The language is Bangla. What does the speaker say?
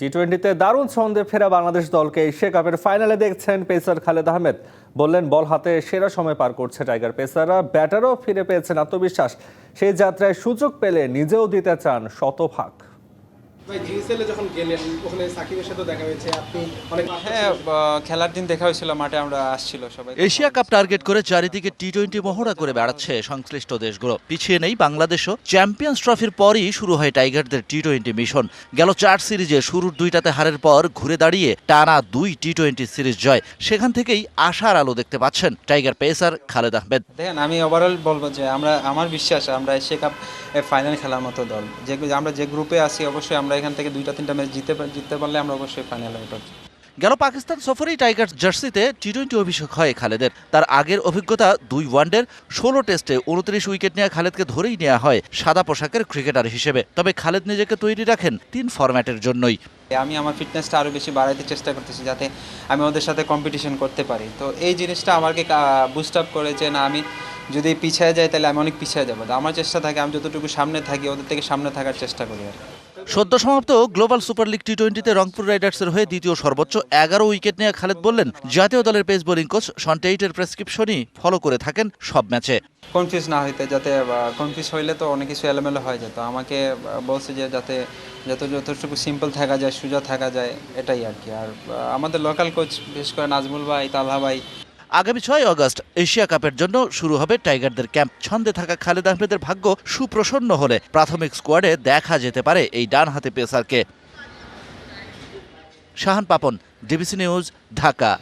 টি টোয়েন্টিতে দারুণ ছন্দে ফেরা বাংলাদেশ দলকে এশিয়া কাপের ফাইনালে দেখছেন পেসার খালেদ আহমেদ। বললেন, বল হাতে সেরা সময় পার করছে টাইগার। পেসাররা ব্যাটারও ফিরে পেয়েছেন আত্মবিশ্বাস। সেই যাত্রায় সুযোগ পেলে নিজেও দিতে চান শতভাগ। এশিয়া কাপ টার্গেট করে চারিদিকে টি টোয়েন্টি মহড়া করে বেড়াচ্ছে সংশ্লিষ্ট দেশগুলো। পিছিয়ে নেই বাংলাদেশও চ্যাম্পিয়ন্স ট্রফির পরই শুরু হয় টাইগারদের টি টোয়েন্টি মিশন। গেল চার সিরিজে শুরুর দুইটাতে হারের পর ঘুরে দাঁড়িয়ে টানা দুই টি টোয়েন্টি সিরিজ জয়। সেখান থেকেই আশার আলো দেখতে পাচ্ছেন টাইগার পেসার খালেদ আহমেদ। দেখেন আমি ওভারঅল বলব যে আমরা আমার বিশ্বাস আমরা এশিয়া কাপ ফাইনাল খেলার মতো দল। যে আমরা যে গ্রুপে আছি অবশ্যই আমরা এখান থেকে দুইটা, তিনটা ম্যাচ জিতে জিততে পারলে আমরা অবশ্যই ফাইনালে উঠব। গেল পাকিস্তান সফরেই টাইগার্স জার্সিতে টি টোয়েন্টি অভিষেক হয় খালেদের। তার আগের অভিজ্ঞতা দুই ওয়ানডের, ষোলো টেস্টে উনত্রিশ উইকেট নেওয়া খালেদকে ধরেই নেওয়া হয় সাদা পোশাকের ক্রিকেটার হিসেবে। তবে খালেদ নিজেকে তৈরি রাখেন তিন ফরম্যাটের জন্যই। আমি আমার ফিটনেসটা আরও বেশি বাড়াইতে চেষ্টা করতেছি যাতে আমি ওদের সাথে কম্পিটিশন করতে পারি। তো এই জিনিসটা আমাকে বুস্ট আপ করে যে, না, আমি যদি পিছিয়ে যাই, তাহলে আমি অনেক পিছিয়ে যাব। আমার চেষ্টা থাকে, আমি যতটুকু সামনে থাকি, ওদের থেকে সামনে থাকার চেষ্টা করি আর সদ্য সমাপ্ত গ্লোবাল সুপার লিগ টি টোয়েন্টিতে রংপুর রাইডার্সের হয়ে দ্বিতীয় সর্বোচ্চ এগারো উইকেট নিয়ে খালেদ বললেন, জাতীয় দলের পেস বোলিং কোচ সন্টেইটের প্রেসক্রিপশনই ফলো করে থাকেন সব ম্যাচে। কনফিউজ না হইতে, যাতে কনফিউজ হইলে তো অনেক কিছু এলোমেলো হয়ে যেত আমাকে বলছে যে যাতে, যত যতটুকু সিম্পল থাকা যায়, সোজা থাকা যায়, এটাই আর কি। আর আমাদের লোকাল কোচ বিশেষ করে নাজমুল ভাই, তালহা ভাই। আগামী ছয় আগস্ট এশিয়া কাপের জন্য শুরু হবে টাইগারদের ক্যাম্প। ছন্দে থাকা খালেদ আহমেদের ভাগ্য সুপ্রসন্ন হলে প্রাথমিক স্কোয়াডে দেখা যেতে পারে এই ডান হাতে পেসারকে শাহান পাপন, ডিবিসি নিউজ, ঢাকা।